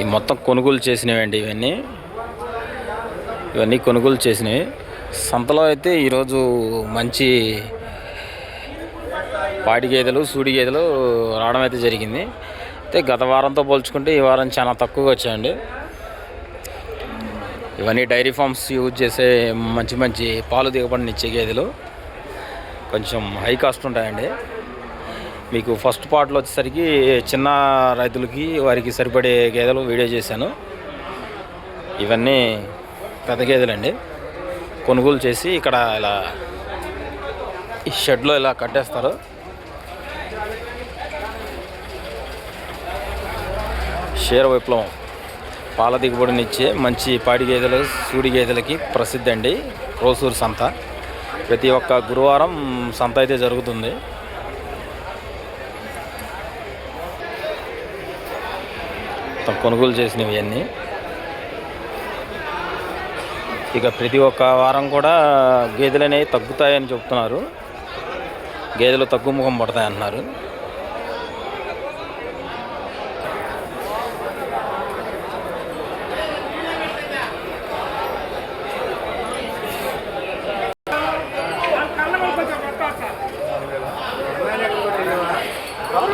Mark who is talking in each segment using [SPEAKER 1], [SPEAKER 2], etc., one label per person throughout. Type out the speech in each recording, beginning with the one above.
[SPEAKER 1] ఈ మొత్తం కొనుగోలు చేసినవండి ఇవన్నీ. ఇవన్నీ కొనుగోలు చేసినవి. సంతలో అయితే ఈరోజు మంచి పాడి గేదెలు సూడి గేదెలు రావడం అయితే జరిగింది. అయితే గత వారంతో పోల్చుకుంటే ఈ వారం చాలా తక్కువగా వచ్చాయండి. ఇవన్నీ డైరీ ఫార్మ్స్ యూజ్ చేసే మంచి మంచి పాలు దిగబడినిచ్చే గేదెలు. కొంచెం హై కాస్ట్ ఉంటాయండి. మీకు ఫస్ట్ పార్ట్లో వచ్చేసరికి చిన్న రైతులకి వారికి సరిపడే గేదెలు వీడియో చేశాను. ఇవన్నీ పెద్ద గేదెలండి. కొనుగోలు చేసి ఇక్కడ ఇలా ఈ షెడ్లో ఇలా కట్టేస్తారు. క్షీర విప్లవం పాల దిగుబడినిచ్చే మంచి పాడి గేదెలు సూడి గేదెలకి ప్రసిద్ధి అండి. రోసూరు సంత. ప్రతి ఒక్క గురువారం సంత అయితే జరుగుతుంది. మొత్తం కొనుగోలు చేసినవి అన్నీ ఇక ప్రతి ఒక్క వారం కూడా గేదెలు అనేవి తగ్గుతాయని చెప్తున్నారు. గేదెలు తగ్గుముఖం ముఖం పడతాయన్నారు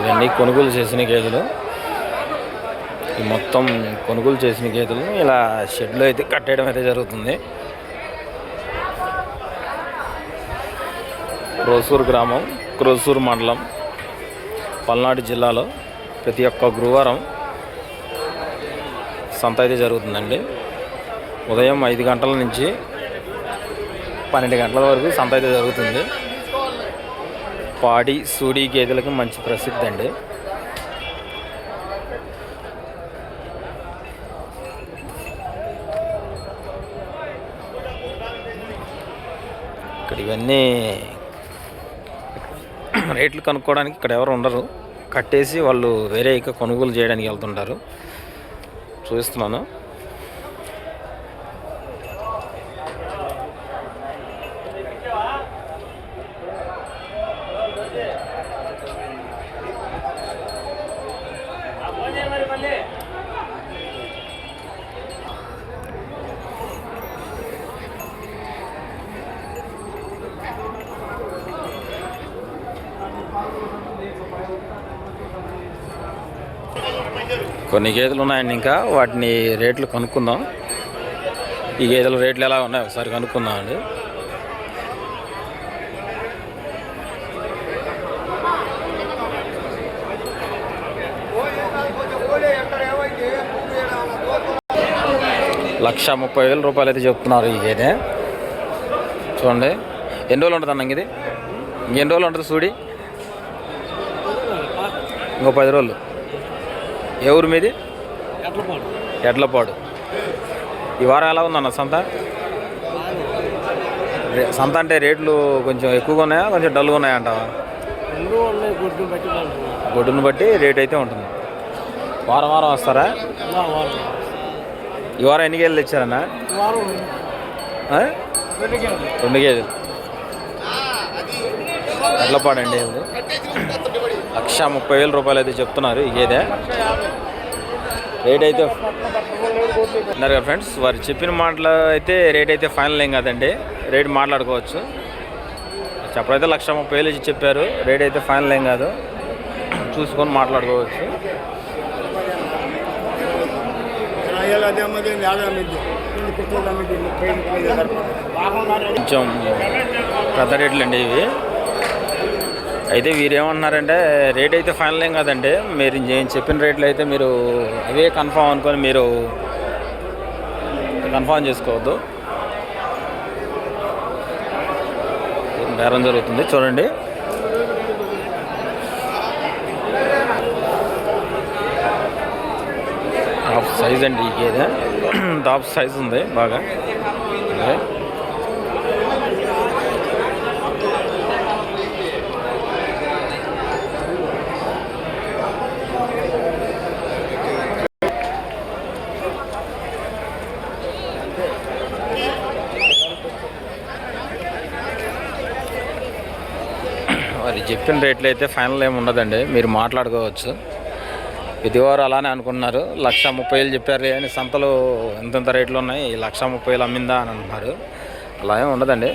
[SPEAKER 1] ఇవన్నీ కొనుగోలు చేసిన గేదెలు. ఈ మొత్తం కొనుగోలు చేసిన గేదెలను ఇలా షెడ్లో అయితే కట్టేయడం అయితే జరుగుతుంది. క్రోసూరు గ్రామం క్రోసూరు మండలం పల్నాడు జిల్లాలో ప్రతి ఒక్క గురువారం సంత అయితే జరుగుతుందండి. ఉదయం ఐదు గంటల నుంచి పన్నెండు గంటల వరకు సంత అయితే జరుగుతుంది. పాడి సూడి గేదెలకు మంచి ప్రసిద్ధి అండి. ఇవన్నీ రేట్లు కనుక్కోవడానికి ఇక్కడ ఎవరు ఉండరు. కట్టేసి వాళ్ళు వేరే ఇక కొనుగోలు చేయడానికి వెళ్తుంటారు. చూస్తున్నాను కొన్ని గేదెలు ఉన్నాయండి ఇంకా. వాటిని రేట్లు కనుక్కుందాం. ఈ గేదెల రేట్లు ఎలా ఉన్నాయి ఒకసారి కనుక్కుందాం అండి. లక్ష ముప్పై వేల రూపాయలు అయితే చెప్తున్నారు ఈ గేదె. చూడండి. ఎన్ని రోజులు ఉంటుంది అన్న ఇది? ఇంకెన్ని రోజులు ఉంటుంది సూడి? ఇంకో పది రోజులు. ఏ ఊరు మీది? ఎడ్లపాడు. ఈ వారం ఎలా ఉందన్న సంత? సంత అంటే రేట్లు కొంచెం ఎక్కువగా ఉన్నాయా కొంచెం డల్గా ఉన్నాయా అంటావా? గొడ్డును బట్టి రేట్ అయితే ఉంటుంది. వారం వారం వస్తారా? ఈ వారం ఎన్ని గేదెలు తెచ్చారన్న?
[SPEAKER 2] రెండు. గేదెలు
[SPEAKER 1] ఎడ్లపాడండి లక్ష ముప్పై వేల రూపాయలు అయితే చెప్తున్నారు ఈ గేదె రేట్ అయితే ఉన్నారు కదా ఫ్రెండ్స్ వారు చెప్పిన మాటలు అయితే రేట్ అయితే ఫైనల్ ఏం కాదండి. రేట్ మాట్లాడుకోవచ్చు. చెప్పడైతే లక్ష ముప్పై వేలు ఇచ్చి చెప్పారు. రేట్ అయితే ఫైనల్ ఏం కాదు. చూసుకొని మాట్లాడుకోవచ్చు. కొంచెం పెద్ద రేట్లు అండి ఇవి. అయితే వీరేమంటున్నారంటే రేట్ అయితే ఫైనల్ ఏం కాదండి. మీరు నేను చెప్పిన రేట్లు అయితే మీరు అవే కన్ఫామ్ అనుకొని మీరు కన్ఫామ్ చేసుకోవద్దు. బేరం జరుగుతుంది. చూడండి. టాప్ సైజ్ అండి ఈ గేదె. టాప్ సైజ్ ఉంది బాగా. చెప్పిన రేట్లు అయితే ఫైనల్ ఏమి ఉండదండి. మీరు మాట్లాడుకోవచ్చు. ఇదివారు అలానే అనుకున్నారు. లక్ష ముప్పై వేలు చెప్పారు అని సంతలు ఎంతెంత రేట్లు ఉన్నాయి? లక్ష ముప్పై వేలు అమ్మిందా అని అంటున్నారు. అలా ఏం ఉండదండి.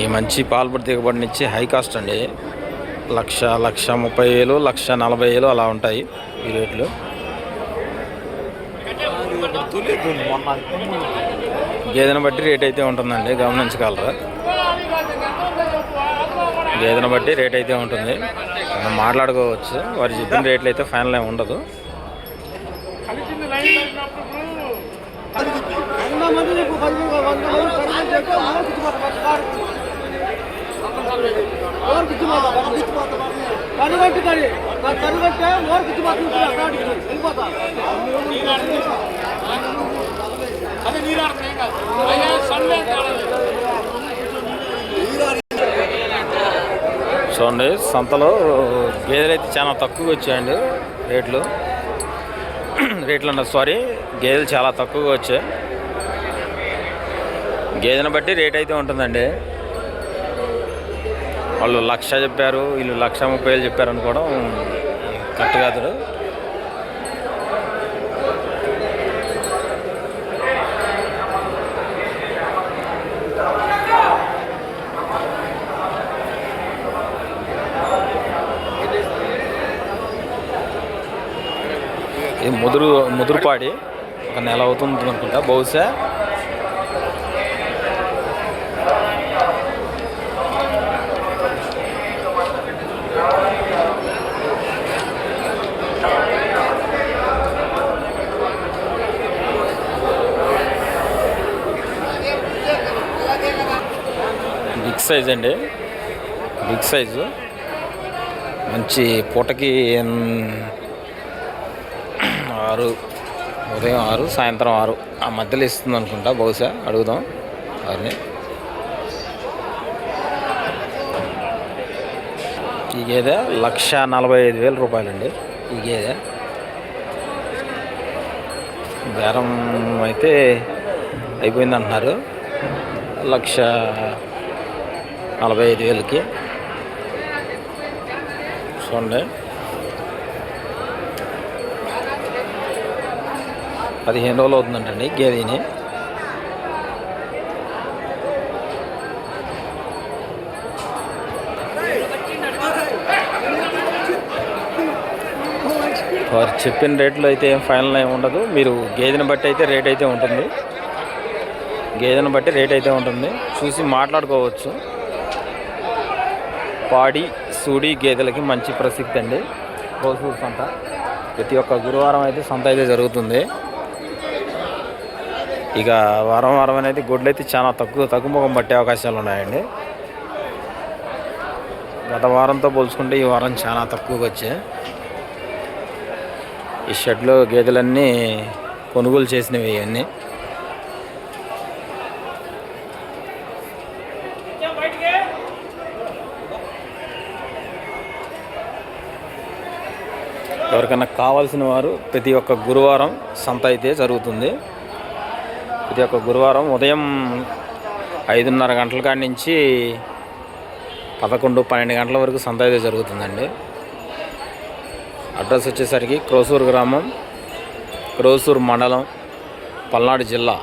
[SPEAKER 1] ఈ మంచి పాల్పడి దిగుబడినిచ్చి హై కాస్ట్ అండి. లక్ష లక్ష ముప్పై వేలు లక్ష నలభై వేలు అలా ఉంటాయి ఈ రేట్లు. గేదెను బట్టి రేట్ అయితే ఉంటుందండి గమనించగలరా? గేదెను బట్టి రేట్ అయితే ఉంటుంది. మనం మాట్లాడుకోవచ్చు వారు చెప్పిన రేట్లు అయితే ఫైనల్ ఏమి ఉండదు.
[SPEAKER 3] కనుగొట్టి కడి కనుగొట్టే ఓరు పిచ్చి వెళ్ళిపోతా
[SPEAKER 1] చూడండి సంతలో గేదెలు అయితే చాలా తక్కువగా వచ్చాయండి రేట్లు. రేట్లు అన్న సారీ గేదెలు చాలా తక్కువగా వచ్చాయి. గేదెను బట్టి రేట్ అయితే ఉంటుందండి. వాళ్ళు లక్ష చెప్పారు వీళ్ళు లక్ష ముప్పై వేలు చెప్పారు అనుకోవడం కరెక్ట్ కాదు ఇది ముదురు ముదురుపాడి ఒక నెల అవుతుంది అనుకుంటా బహుశా. బిగ్ సైజ్ అండి. Big size. మంచి పూటకి ఆరు ఉదయం ఆరు సాయంత్రం ఆరు. ఆ మధ్యలో ఇస్తుంది అనుకుంటా బహుశా. అడుగుదాం వారిని. ఈ గేదె లక్ష నలభై ఐదు వేల రూపాయలండి. ఈ గేదె. బేరం అయితే అయిపోయింది అంటున్నారు. లక్ష నలభై ఐదు వేలకి. చూడండి. పదిహేను రోజులు అవుతుందంటండి గేదెని. వారు చెప్పిన రేట్లు అయితే ఏం ఫైనల్ ఏమి ఉండదు. మీరు గేదెని బట్టి అయితే రేట్ అయితే ఉంటుంది. గేదెని బట్టి రేట్ అయితే ఉంటుంది. చూసి మాట్లాడుకోవచ్చు. పాడి సూడి గేదెలకి మంచి ప్రసిద్ధి అండి. రోజు సంత. ప్రతి ఒక్క గురువారం అయితే సంత అయితే జరుగుతుంది. ఇక వారం వారం అనేది గొడ్లు అయితే చాలా తక్కువ తక్కువ ముఖం పట్టే అవకాశాలు ఉన్నాయండి. గత వారంతో పోల్చుకుంటే ఈ వారం చాలా తక్కువగా వచ్చాయి. ఈ షెడ్లో గేదెలన్నీ కొనుగోలు చేసినవి ఇవన్నీ. ఎవరికైనా కావాల్సిన వారు ప్రతి ఒక్క గురువారం సంత అయితే జరుగుతుంది. ప్రతి ఒక్క గురువారం ఉదయం ఐదున్నర గంటల కాడి నుంచి పదకొండు పన్నెండు గంటల వరకు సంత అయితే జరుగుతుందండి. అడ్రస్ వచ్చేసరికి క్రోసూరు గ్రామం క్రోసూరు మండలం పల్నాడు జిల్లా.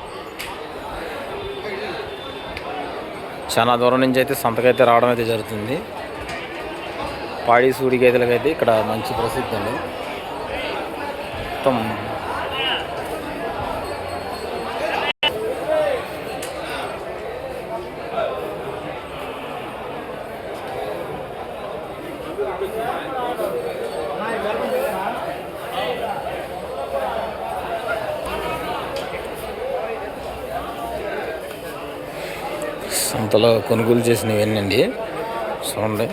[SPEAKER 1] చాలా దూరం నుంచి అయితే సంతకైతే రావడం అయితే జరుగుతుంది. పాడి సూడి గేదెలకైతే ఇక్కడ మంచి ప్రసిద్ధి అండి. మొత్తం సంతలో కొనుగోలు చేసినవి అండి చూడండి.